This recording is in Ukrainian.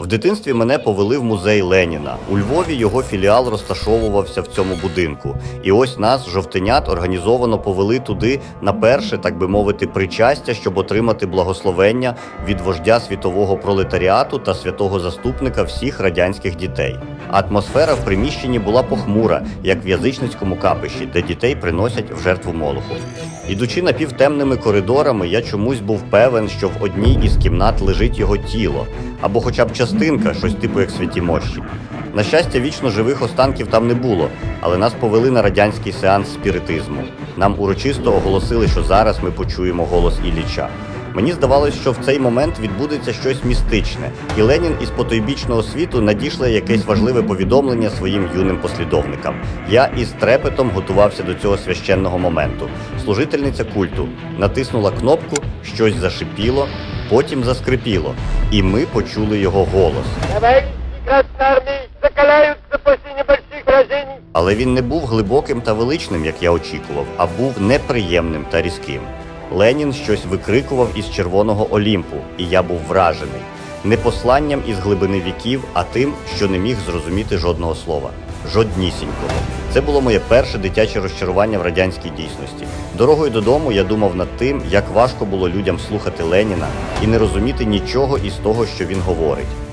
В дитинстві мене повели в музей Леніна. У Львові його філіал розташовувався в цьому будинку. І ось нас, жовтенят, організовано повели туди на перше, так би мовити, причастя, щоб отримати благословення від вождя світового пролетаріату та святого заступника всіх радянських дітей. Атмосфера в приміщенні була похмура, як в язичницькому капищі, де дітей приносять в жертву молоху. Ідучи напівтемними коридорами, я чомусь був певен, що в одній із кімнат лежить його тіло, або хоча б частинка, щось типу як святі мощі. На щастя, вічно живих останків там не було, але нас повели на радянський сеанс спіритизму. Нам урочисто оголосили, що зараз ми почуємо голос Ілліча. Мені здавалось, що в цей момент відбудеться щось містичне, і Ленін із потойбічного світу надійшле якесь важливе повідомлення своїм юним послідовникам. Я із трепетом готувався до цього священного моменту. Служительниця культу натиснула кнопку, щось зашипіло, потім заскрипіло, і ми почули його голос. Небольших. Але він не був глибоким та величним, як я очікував, а був неприємним та різким. Ленін щось викрикував із червоного Олімпу, і я був вражений. Не посланням із глибини віків, а тим, що не міг зрозуміти жодного слова. Жоднісінького. Це було моє перше дитяче розчарування в радянській дійсності. Дорогою додому я думав над тим, як важко було людям слухати Леніна і не розуміти нічого із того, що він говорить.